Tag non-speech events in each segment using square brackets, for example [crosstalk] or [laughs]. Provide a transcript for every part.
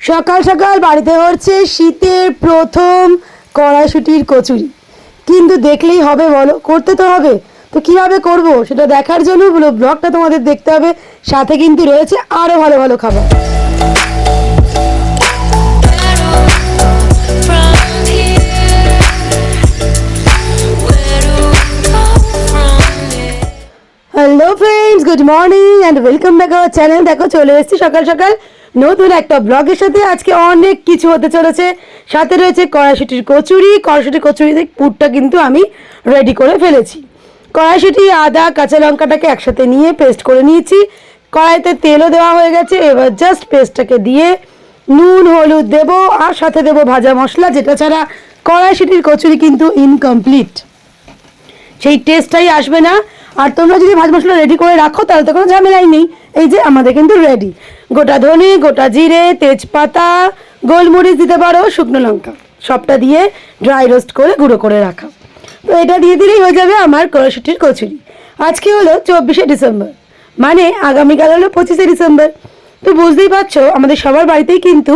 সকাল সকাল বাড়িতে হচ্ছে শীতের প্রথম কড়াইশুটির কচুরি। কিন্তু দেখলেই হবে বলো, করতে তো হবে। তো কীভাবে করব সেটা দেখার জন্য বলো ব্লগটা তোমাদের দেখতে হবে। সাথে কিন্তু রয়েছে আরও ভালো ভালো খাবার? Hello friends good morning and welcome back our channel দেখো চলে এসেছি সকাল সকাল। নতুন একটা ব্লগের সাথে আজকে অনেক কিছু হতে চলেছে। সাথে রয়েছে কড়াইশুটির কচুরি। কড়াইশুটির কচুরিতে পুরটা কিন্তু আমি রেডি করে ফেলেছি। কড়াইশুটি, আদা, কাঁচা লঙ্কাটাকে একসাথে নিয়ে পেস্ট করে নিয়েছি। কড়াইতে তেলও দেওয়া হয়ে গেছে। এবার জাস্ট পেস্টটাকে দিয়ে নুন, হলুদ দেবো আর সাথে দেবো ভাজা মশলা, যেটা ছাড়া কড়াইশুটির কচুরি কিন্তু ইনকমপ্লিট সেই টেস্টটাই আসবে না। আর তোমরা যদি ভাজ মশলা রেডি করে রাখো, তাহলে তো কোনো ঝামেলাই নেই। এই যে আমাদের কিন্তু রেডি গোটা ধনে, গোটা জিরে, তেজপাতা, গোলমরিচ দিতে পারো, শুকনো লঙ্কা। সবটা দিয়ে ড্রাই রোস্ট করে গুঁড়ো করে রাখা। তো এটা দিয়ে দিলেই হয়ে যাবে আমার কড়াশুটির কচুরি। আজকে হলো চব্বিশে ডিসেম্বর মানে আগামীকাল হলো পঁচিশে ডিসেম্বর। তো বুঝতেই পারছ, আমাদের সবার বাড়িতেই কিন্তু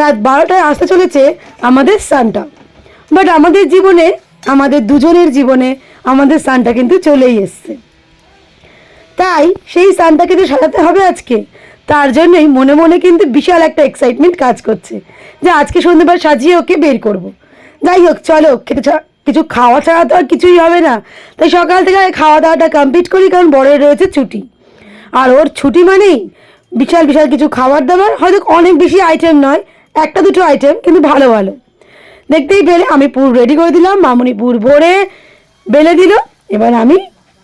রাত বারোটায় আসতে চলেছে আমাদের সানটা। বাট আমাদের জীবনে, আমাদের দুজনের জীবনে আমাদের সানটা কিন্তু চলেই এসছে। তাই সেই সানটাকে তো সাজাতে হবে আজকে। তার জন্যই মনে মনে কিন্তু বিশাল একটা এক্সাইটমেন্ট কাজ করছে যে আজকে সন্ধ্যেবার সাজিয়ে ওকে বের করব। যাই হোক, চলো, খেতে কিছু খাওয়া ছাড়া তো আর কিছুই হবে না। তাই সকাল থেকে খাওয়া দাওয়াটা কমপ্লিট করি, কারণ বড়ের রয়েছে ছুটি। আর ওর ছুটি মানেই বিশাল বিশাল কিছু খাবার দাবার। হয়তো অনেক বেশি আইটেম নয়, একটা দুটো আইটেম কিন্তু ভালো ভালো। দেখতেই পেলে, আমি পুর রেডি করে দিলাম, মামুনি পুর ভরে বেলে দিল। এবার আমি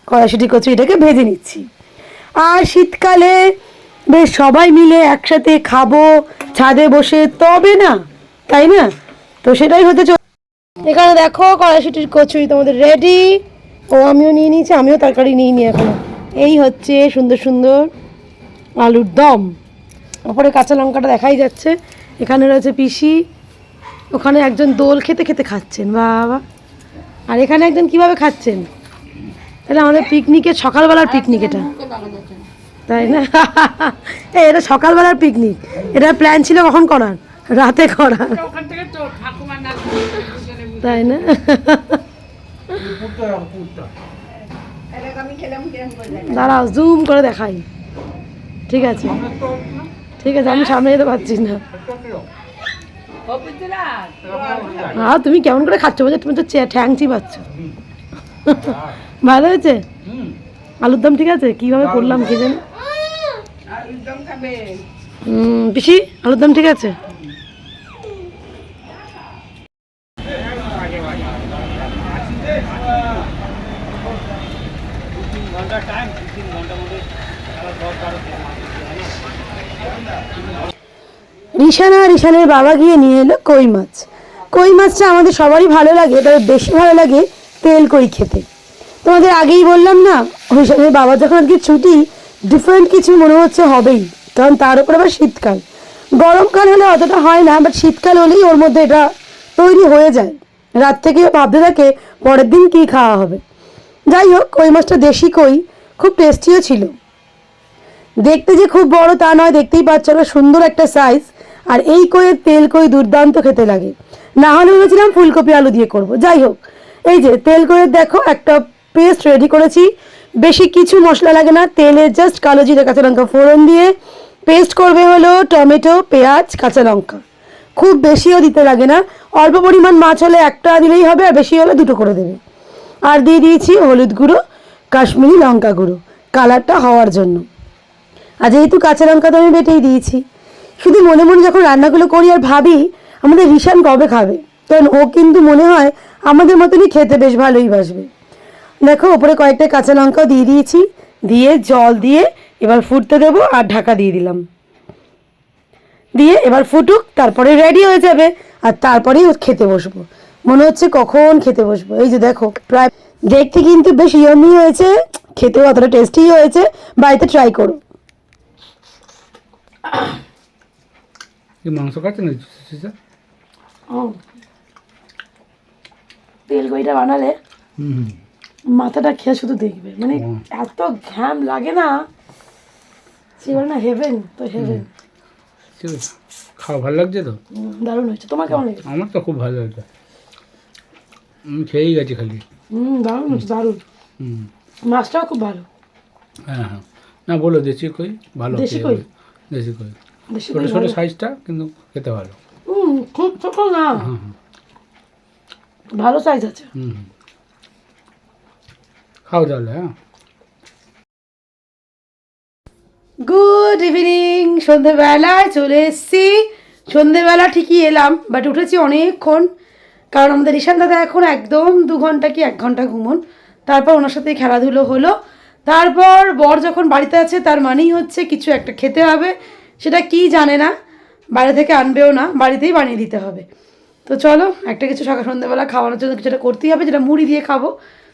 কড়াইশুটি কচুরিটাকে ভেজে নিচ্ছি। আর শীতকালে বেশ, সবাই মিলে একসাথে খাব, ছাদে বসে, তবে না, তাই না? তো সেটাই হতে চল এখানে দেখো কড়াইশুটির কচুরি তোমাদের রেডি ও, আমিও নিয়ে নিয়েছি, আমিও তরকারি নিয়ে নিই এখন। এই হচ্ছে সুন্দর সুন্দর আলুর দম। ওপরে কাঁচা লঙ্কাটা দেখাই যাচ্ছে। এখানে রয়েছে পিসি। ওখানে একজন দোল খেতে খেতে খাচ্ছেন, বাবা। আর এখানে একজন কীভাবে খাচ্ছেন? তাহলে আমাদের পিকনিকের সকালবেলার পিকনিক এটা। তাই না? [laughs] এই এটা সকালবেলার পিকনিক এটার প্ল্যান ছিল কখন করার? রাতে করার। [laughs] তাই না? [laughs] দাঁড়াও জুম করে দেখাই। ঠিক আছে। ঠিক আছে আমি সামনে যেতে পারছি না। হ্যাঁ তুমি কেমন করে খাচ্ছ বলছো? তুমি তো চে- ঠ্যাং চিবাচ্ছ ভালো হয়েছে? আলুর দম ঠিক আছে? কীভাবে করলাম কে জানি হুম, পিসি আলুর দম ঠিক আছে? রিশানা আর রিশানের বাবা গিয়ে নিয়ে এলো কই মাছ। কই মাছটা আমাদের সবারই ভালো লাগে তবে বেশি ভালো লাগে তেল কই খেতে। তোমাদের আগেই বললাম না রিশানের বাবা যখন আজকে ছুটি ডিফারেন্ট কিছু মনে হচ্ছে হবেই, কারণ তার উপর আবার শীতকাল। গরমকাল হলে অতটা হয় না বাট শীতকাল হলেই ওর মধ্যে এটা তৈরি হয়ে যায়। রাত থেকে ভাবতে থাকে, পরের দিন কী খাওয়া হবে। যাই হোক কই মাছটা দেশি কই, খুব টেস্টিও ছিল। দেখতে যে খুব বড় তা নয়, দেখতেই পাচ্ছ না সুন্দর একটা সাইজ আর এই কইয়ের তেল কই দুর্দান্ত খেতে লাগে। না হলে ভেবেছিলাম ফুলকপি আলু দিয়ে করব। যাই হোক, এই যে তেল কইয়ের দেখো, একটা পেস্ট রেডি করেছি। বেশি কিছু মশলা লাগে না, তেলে জাস্ট কালো জিরে, কাঁচা লঙ্কা ফোড়ন দিয়ে পেস্ট করবে হলো টমেটো, পেঁয়াজ, কাঁচা লঙ্কা। খুব বেশিও দিতে লাগে না, অল্প পরিমাণ মাছ হলে একটা দিলেই হবে আর বেশি হলে দুটো করে দেবে। আর দিয়ে দিয়েছি হলুদ গুঁড়ো, কাশ্মীরি লঙ্কা গুঁড়ো, কালারটা হওয়ার জন্য। আর যেহেতু কাঁচা লঙ্কা তো আমি বেটেই দিয়েছি, শুধু মনে মনে যখন রান্নাগুলো করি আর ভাবি, আমাদের রিশান কবে খাবে? কারণ ও কিন্তু মনে হয় আমাদের মতনই খেতে বেশ ভালোই বাসবে। দেখো ওপরে কয়েকটা কাঁচা লঙ্কাও দিয়ে দিয়েছি। দিয়ে জল দিয়ে এবার ফুটতে দেবো আর ঢাকা দিয়ে দিলাম। দিয়ে এবার ফুটুক তারপরে রেডি হয়ে যাবে। আর তারপরেই ও খেতে বসবো। মনে হচ্ছে কখন খেতে বসবো। এই যে দেখো প্রায় দেখতে কিন্তু বেশ ইয়মি হয়েছে। খেতেও অতটা টেস্টি হয়েছে। বাড়িতে ট্রাই করো। মাংস খাচ্ছে না ও তেল কইটা বানালে? হুম। মাথাটা খেয়ে শুধু দেখবে। মানে এত ঘ্যাম লাগে না সে বলে না হেভেন তো হেভেন খাওয়া ভালো লাগছে তো? দারুণ হয়েছে। তোমার কেমন লেগেছে? আমার তো খুব ভালো লাগছে। আমি খেয়েই গেছি খালি। হুম দারুণ হয়েছে দারুণ। হুম। মাছটাও খুব ভালো। হ্যাঁ হ্যাঁ। না বলো দেশি কই? ভালো দেশি কই? দেশি কই? ছোটো ছোটো। সাইজটা কিন্তু খেতে ভালো। হুম খুব ছোট না। হুম হুম ভালো সাইজ আছে। হুম। গুড ইভিনিং সন্ধেবেলায় চলে এসেছি। সন্ধেবেলা ঠিকই এলাম বাট উঠেছি অনেকক্ষণ, কারণ আমাদের ঈশান দাদা এখন একদম দু ঘণ্টা কি এক ঘণ্টা ঘুমন। তারপর ওনার সাথে খেলাধুলো হলো। তারপর বর যখন বাড়িতে আছে, তার মানেই হচ্ছে কিছু একটা খেতে হবে, সেটা কি জানে না, বাইরে থেকে আনবেও না, বাড়িতেই বানিয়ে দিতে হবে। তো চলো, একটা কিছু সকাল সন্ধ্যাবেলা খাওয়ানোর জন্য কিছুটা করতেই হবে, যেটা মুড়ি দিয়ে খাব।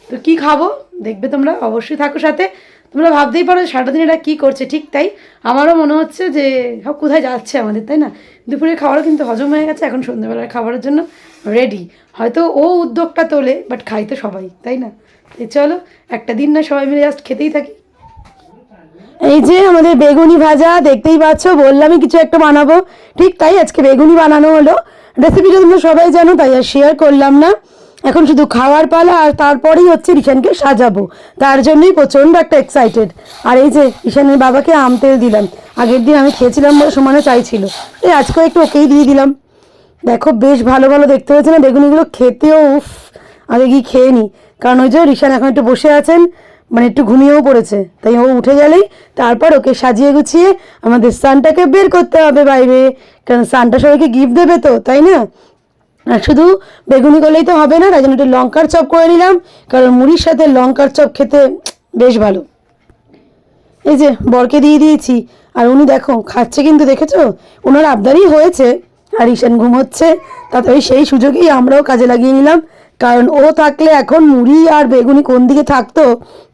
তো কি খাব? দেখবে তোমরা, অবশ্যই থাকো সাথে। তোমরা ভাবতেই পারো যে সারাটা দিন এটা কী করছে, ঠিক তাই। আমারও মনে হচ্ছে যে, সব কোথায় যাচ্ছে আমাদের, তাই না? দুপুরের খাবারও কিন্তু হজম হয়ে গেছে, এখন সন্ধ্যাবেলার খাবারের জন্য রেডি হয়তো ও উদ্যোগটা তোলে বাট খাই তো সবাই, তাই না? চলো, একটা দিন না, সবাই মিলে জাস্ট খেতেই থাকি। এই যে আমাদের বেগুনি ভাজা, দেখতেই পাচ্ছ, বললামই কিছু একটা বানাবো। ঠিক তাই আজকে বেগুনি বানানো হলো। রেসিপিটা তোমরা সবাই জানো, তাই আর শেয়ার করলাম না। এখন শুধু খাওয়ার পালা আর তারপরেই হচ্ছে ঈশানকে সাজাবো। তার জন্যই প্রচণ্ড একটা এক্সাইটেড আর এই যে ঈশানের বাবাকে আম তেল দিলাম। আগের দিন আমি খেয়েছিলাম বলে সমানে চাইছিল। এই আজকেও একটু ওকেই দিয়ে দিলাম। দেখো বেশ ভালো ভালো দেখতে হয়েছে না বেগুনিগুলো খেতেও, উফ, আগে গিয়ে খেয়ে নিই কারণ ওই যে ঋষান এখন একটু বসে আছেন মানে একটু ঘুমিয়েও পড়েছে। তাই ও উঠে গেলেই তারপর ওকে সাজিয়ে গুছিয়ে আমাদের সানটাকে বের করতে হবে বাইরে। কারণ সানটা সবাইকে গিফট দেবে তো, তাই না? আর শুধু বেগুনি করলেই তো হবে না, তাই জন্য একটু লঙ্কার চপ করে নিলাম, কারণ মুড়ির সাথে লঙ্কার চপ খেতে বেশ ভালো। এই যে বরকে দিয়ে দিয়েছি, আর উনি দেখো খাচ্ছে কিন্তু দেখেছ? ওনার আবদারই হয়েছে, আর ঈশান ঘুমোচ্ছে তাতে সেই সুযোগেই আমরাও কাজে লাগিয়ে নিলাম, কারণ ও থাকলে এখন মুড়ি আর বেগুনি কোন দিকে থাকতো,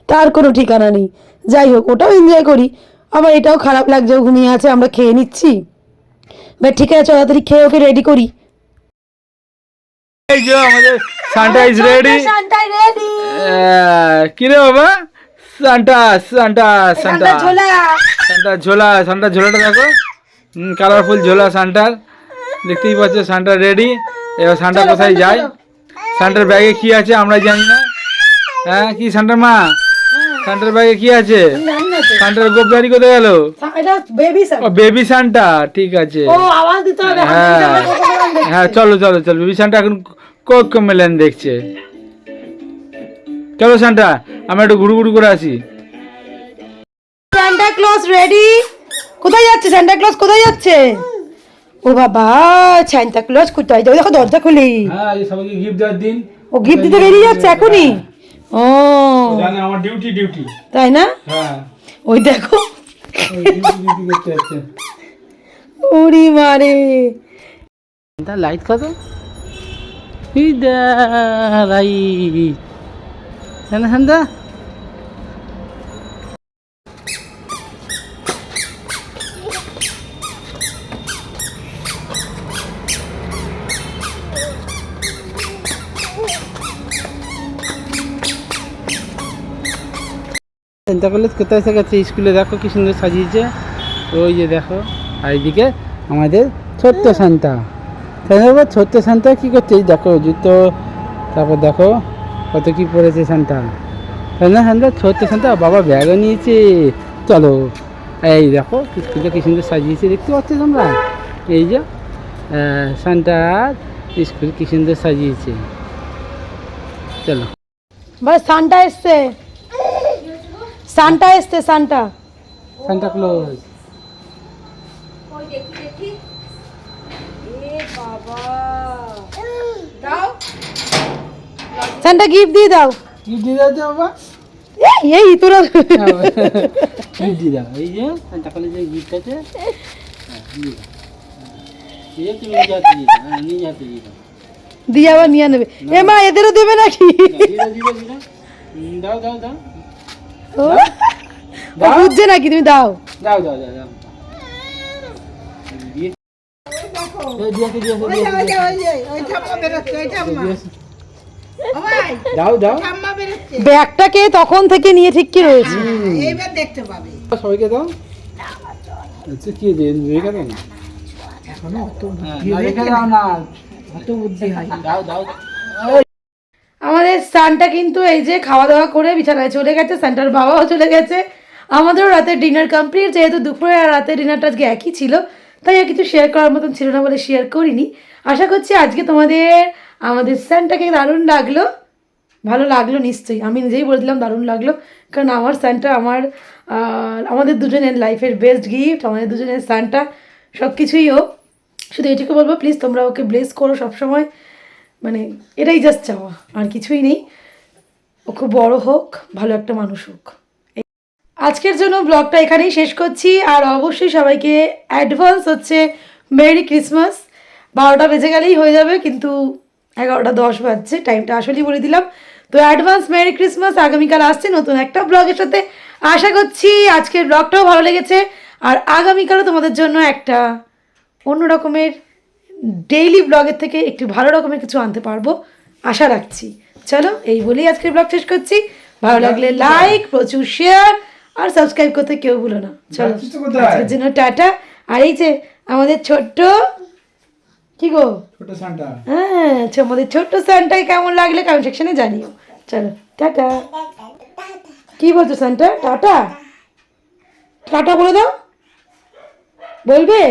তার কোনো ঠিকানা নেই। যাই হোক, ওটাও এনজয় করি, আবার এটাও খারাপ লাগছে ঘুমিয়ে আছে, আমরা খেয়ে নিচ্ছি। বাট ঠিক আছে তাড়াতাড়ি খেয়ে ওকে রেডি করি। এই যে আমাদের সান্টা ইজ রেডি রেডি কি রে বাবা? সান্টা সান্টা সান্টা সান্টা ঝোলা। সান্টা ঝোলাটা দেখো। কালারফুল ঝোলা সান্টার দেখতেই পাচ্ছ সান্টা রেডি এবার সান্টা কোথায় যায়? সান্টার ব্যাগে কি আছে আমরা জানি না। হ্যাঁ কি সান্টার মা? সান্টার ব্যাগে কি আছে? সান্টার গোপদারি কোথায় গেল? বেবি সান্টা ঠিক আছে। হ্যাঁ। হ্যাঁ চলো চলো চলো। বেবি সান্টা এখন কোক মেলেন দেখছে। চলো সান্টা আমরা একটু ঘুরু ঘুরু করে আসি। স্যান্টা ক্লজ রেডি কোথায় যাচ্ছে স্যান্টা ক্লজ কোথায় যাচ্ছে? ও বাবা স্যান্টা ক্লজ কোথায়? যাও দেখো দরজা খুলি। হ্যাঁ সবাইকে গিফট দেওয়ার দিন। ও গিফট দিতে বেরিয়ে যাচ্ছে এখনই? ও। জানে আমার ডিউটি ডিউটি তাই না? হ্যাঁ। ওই দেখো। উড়ি মারে। লাইট কত? লাইট হ্যাঁ কোথায় এসে গেছে? স্কুলে দেখো কি সুন্দর সাজিয়েছে। ওই যে দেখো, আর এইদিকে আমাদের ছোট্ট শান্তা তাই ছোট্ট শান্তা কী করছে এই দেখো জুতো তারপর দেখো কত কি পড়েছে তাই না শান্তা ছোট্ট শান্তা বাবা ব্যাগও নিয়েছে। চলো এই দেখো স্কুলটা কি সুন্দর সাজিয়েছে দেখতে পাচ্ছ তোমরা? এই যে শান্তার স্কুল কি সুন্দর সাজিয়েছে। চলো। বাস সান্টা এসছে। সান্টা এসছে Santa Santa Claus Santa gift দিয়ে দাও। কি দিয়ে দাও বাবা। এই, এই তোরা গিফট দিয়ে দাও। এই যে সান্তা ক্লজের যে গিফট আছে। হ্যাঁ, দিয়ে দাও। তুমি নিজে দিয়ে দাও। হ্যাঁ দিয়ে দাও। দিয়ে আবার নিয়ে নেবে এ মা এদেরও দেবে নাকি? দাও বুঝছে নাকি? তুমি দাও দাও দাও দাও দাও দিয়ে এই দিয়াকে দিয়াকে দিয়াকে দাও দাও ব্যাগটাকে তখন থেকে নিয়ে ঠিক কি রয়েছে? সবাইকে দাও আমাদের সানটা কিন্তু এই যে খাওয়া দাওয়া করে বিছানায় চলে গেছে, সানটার বাবাও চলে গেছে। আমাদেরও রাতের ডিনার কমপ্লিট যেহেতু দুপুরে আর রাতের ডিনারটা আজকে একই ছিল। তাই আর কিছু শেয়ার করার মতন ছিল না বলে শেয়ার করিনি। আশা করছি আজকে তোমাদের, আমাদের স্যানটাকে দারুণ লাগল। ভালো লাগল নিশ্চয়ই। আমি নিজেই বলে দিলাম দারুণ লাগল। কারণ আমার স্যানটা আমার আমাদের দুজনের লাইফের বেস্ট গিফট আমাদের দুজনের স্যানটা সব কিছুই ও শুধু এটুকু বলব প্লিজ তোমরা ওকে ব্লেস করো সবসময়। মানে এটাই জাস্ট চাওয়া, আর কিছুই নেই। ও খুব বড় হোক, ভালো একটা মানুষ হোক। আজকের জন্য ব্লগটা এখানেই শেষ করছি আর অবশ্যই সবাইকে অ্যাডভান্স হচ্ছে মেরি ক্রিসমাস বারোটা বেজে গেলেই হয়ে যাবে কিন্তু এগারোটা দশ বাজছে টাইমটা আসলেই বলে দিলাম। তো অ্যাডভান্স মেরি ক্রিসমাস আগামীকাল আসছে নতুন একটা ব্লগের সাথে। আশা করছি আজকের ব্লগটাও ভালো লেগেছে আর আগামীকালও তোমাদের জন্য একটা অন্য রকমের ডেইলি ব্লগের থেকে একটু ভালো রকমের কিছু আনতে পারব আশা রাখছি। চলো এই বলেই আজকের ব্লগ শেষ করছি। ভালো লাগলে লাইক প্রচুর শেয়ার আর সাবস্ক্রাইব করতে কেউ ভুলো না। চলো? আজকের জন্য টাটা। আর এই যে আমাদের ছোট্ট কি গো? ছোট সান্টা হ্যাঁ আচ্ছা, আমাদের ছোট্ট সান্টাই কেমন লাগলে কমেন্ট সেকশনে জানিও। চলো টাটা। কি বলছো সান্টা টাটা? টাটা বলে দাও। বলবে?